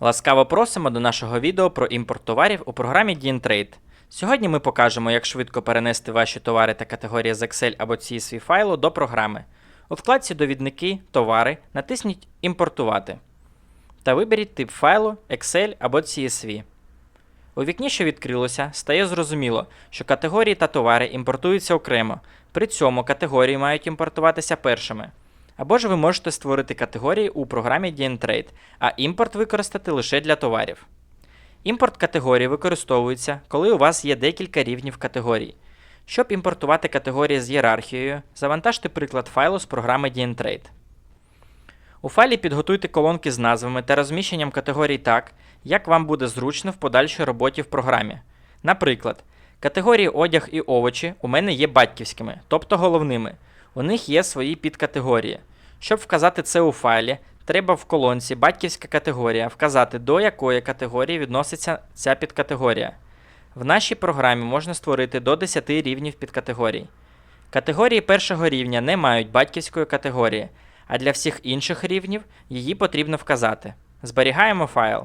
Ласкаво просимо до нашого відео про імпорт товарів у програмі DNTrade. Сьогодні ми покажемо, як швидко перенести ваші товари та категорії з Excel або CSV файлу до програми. У вкладці Довідники Товари натисніть Імпортувати та виберіть тип файлу Excel або CSV. У вікні, що відкрилося, стає зрозуміло, що категорії та товари імпортуються окремо. При цьому категорії мають імпортуватися першими. Або ж ви можете створити категорії у програмі DNTrade, а імпорт використати лише для товарів. Імпорт категорії використовується, коли у вас є декілька рівнів категорій. Щоб імпортувати категорії з ієрархією, завантажте приклад файлу з програми DNTrade. У файлі підготуйте колонки з назвами та розміщенням категорій так, як вам буде зручно в подальшій роботі в програмі. Наприклад, категорії одяг і овочі у мене є батьківськими, тобто головними. У них є свої підкатегорії. Щоб вказати це у файлі, треба в колонці Батьківська категорія вказати, до якої категорії відноситься ця підкатегорія. В нашій програмі можна створити до 10 рівнів підкатегорій. Категорії першого рівня не мають батьківської категорії, а для всіх інших рівнів її потрібно вказати. Зберігаємо файл,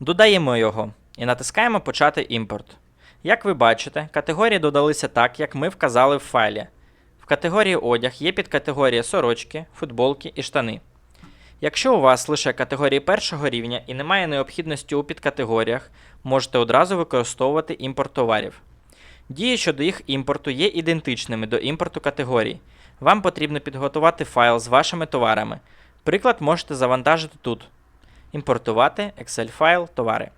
додаємо його і натискаємо Почати імпорт. Як ви бачите, категорії додалися так, як ми вказали в файлі. В категорії одяг є підкатегорія сорочки, футболки і штани. Якщо у вас лише категорії першого рівня і немає необхідності у підкатегоріях, можете одразу використовувати імпорт товарів. Дії щодо їх імпорту є ідентичними до імпорту категорій. Вам потрібно підготувати файл з вашими товарами. Приклад можете завантажити тут. Імпортувати Excel файл товари.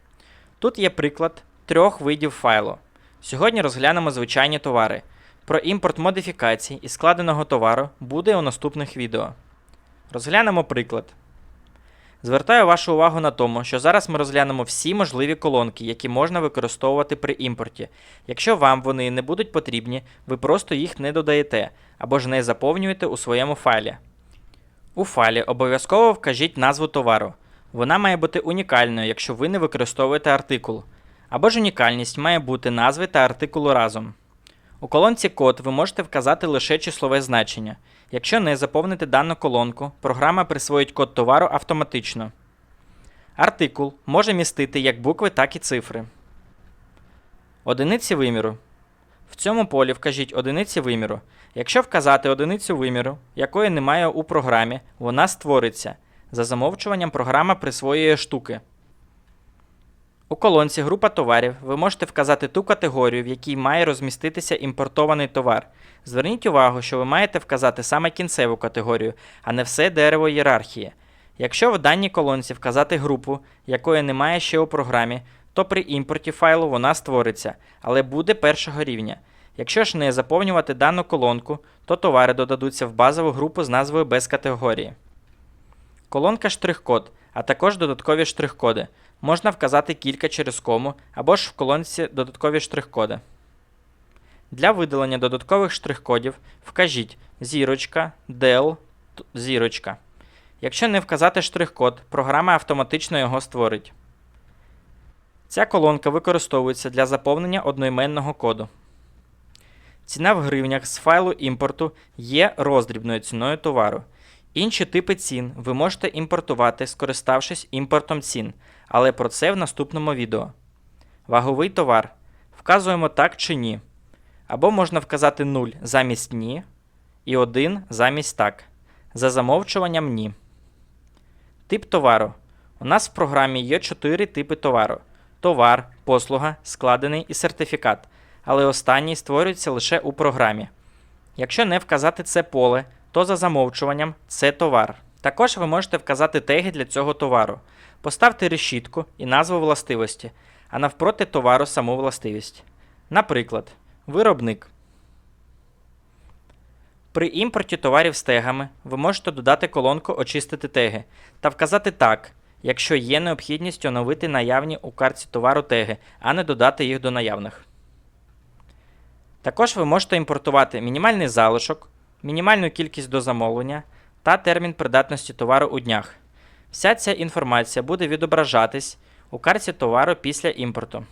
Тут є приклад трьох видів файлу. Сьогодні розглянемо звичайні товари. Про імпорт модифікацій і складеного товару буде у наступних відео. Розглянемо приклад. Звертаю вашу увагу на тому, що зараз ми розглянемо всі можливі колонки, які можна використовувати при імпорті. Якщо вам вони не будуть потрібні, ви просто їх не додаєте або ж не заповнюєте у своєму файлі. У файлі обов'язково вкажіть назву товару. Вона має бути унікальною, якщо ви не використовуєте артикул. Або ж унікальність має бути назви та артикулу разом. У колонці код ви можете вказати лише числове значення. Якщо не заповните дану колонку, програма присвоїть код товару автоматично. Артикул може містити як букви, так і цифри. Одиниці виміру. В цьому полі вкажіть одиниці виміру. Якщо вказати одиницю виміру, якої немає у програмі, вона створиться. За замовчуванням програма присвоює штуки. У колонці Група товарів ви можете вказати ту категорію, в якій має розміститися імпортований товар. Зверніть увагу, що ви маєте вказати саме кінцеву категорію, а не все дерево ієрархії. Якщо в даній колонці вказати групу, якої немає ще у програмі, то при імпорті файлу вона створиться, але буде першого рівня. Якщо ж не заповнювати дану колонку, то товари додадуться в базову групу з назвою без категорії. Колонка штрих-код, а також додаткові штрих-коди. Можна вказати кілька через кому або ж в колонці додаткові штрих-коди. Для видалення додаткових штрих-кодів вкажіть зірочка, del, зірочка. Якщо не вказати штрих-код, програма автоматично його створить. Ця колонка використовується для заповнення одноіменного коду. Ціна в гривнях з файлу імпорту є роздрібною ціною товару. Інші типи цін ви можете імпортувати, скориставшись імпортом цін, але про це в наступному відео. Ваговий товар. Вказуємо так чи ні. Або можна вказати 0 замість ні і 1 замість так. За замовчуванням ні. Тип товару. У нас в програмі є 4 типи товару: товар, послуга, складений і сертифікат. Але останній створюється лише у програмі. Якщо не вказати це поле, то за замовчуванням це товар. Також ви можете вказати теги для цього товару. Поставте решітку і назву властивості, а навпроти товару саму властивість. Наприклад, виробник. При імпорті товарів з тегами ви можете додати колонку Очистити теги та вказати так, якщо є необхідність оновити наявні у картці товару теги, а не додати їх до наявних. Також ви можете імпортувати мінімальний залишок, мінімальну кількість до замовлення та термін придатності товару у днях. Вся ця інформація буде відображатись у карті товару після імпорту.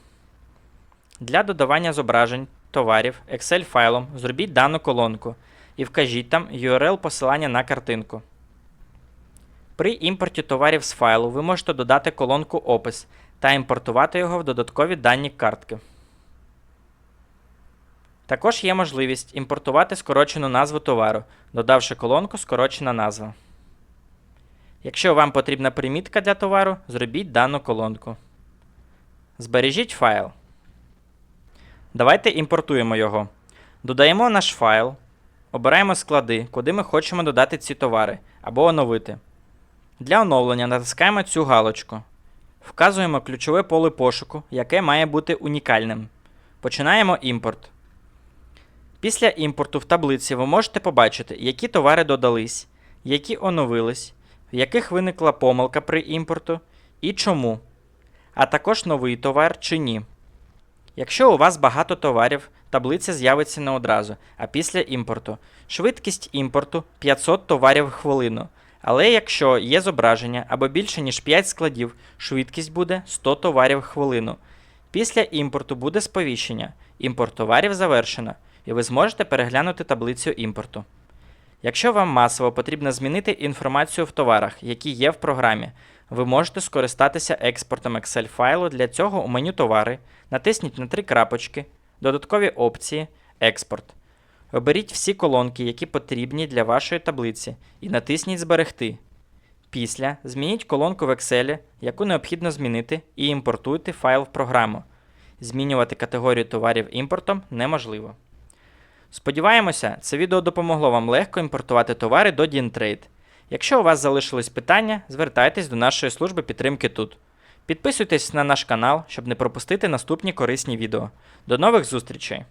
Для додавання зображень товарів Excel файлом зробіть дану колонку і вкажіть там URL посилання на картинку. При імпорті товарів з файлу ви можете додати колонку Опис та імпортувати його в додаткові дані картки. Також є можливість імпортувати скорочену назву товару, додавши колонку Скорочена назва. Якщо вам потрібна примітка для товару, зробіть дану колонку. Збережіть файл. Давайте імпортуємо його. Додаємо наш файл, обираємо склади, куди ми хочемо додати ці товари або оновити. Для оновлення натискаємо цю галочку. Вказуємо ключове поле пошуку, яке має бути унікальним. Починаємо імпорт. Після імпорту в таблиці ви можете побачити, які товари додались, які оновились, в яких виникла помилка при імпорту і чому, а також новий товар чи ні. Якщо у вас багато товарів, таблиця з'явиться не одразу, а після імпорту. Швидкість імпорту 500 товарів в хвилину. Але якщо є зображення або більше ніж 5 складів, швидкість буде 100 товарів в хвилину. Після імпорту буде сповіщення. Імпорт товарів завершено, і ви зможете переглянути таблицю імпорту. Якщо вам масово потрібно змінити інформацію в товарах, які є в програмі, ви можете скористатися експортом Excel файлу. Для цього у меню Товари натисніть на три крапочки, додаткові опції, Експорт. Оберіть всі колонки, які потрібні для вашої таблиці, і натисніть Зберегти. Після змініть колонку в Excel, яку необхідно змінити, і імпортуйте файл в програму. Змінювати категорію товарів імпортом неможливо. Сподіваємося, це відео допомогло вам легко імпортувати товари до DinTrade. Якщо у вас залишились питання, звертайтесь до нашої служби підтримки тут. Підписуйтесь на наш канал, щоб не пропустити наступні корисні відео. До нових зустрічей!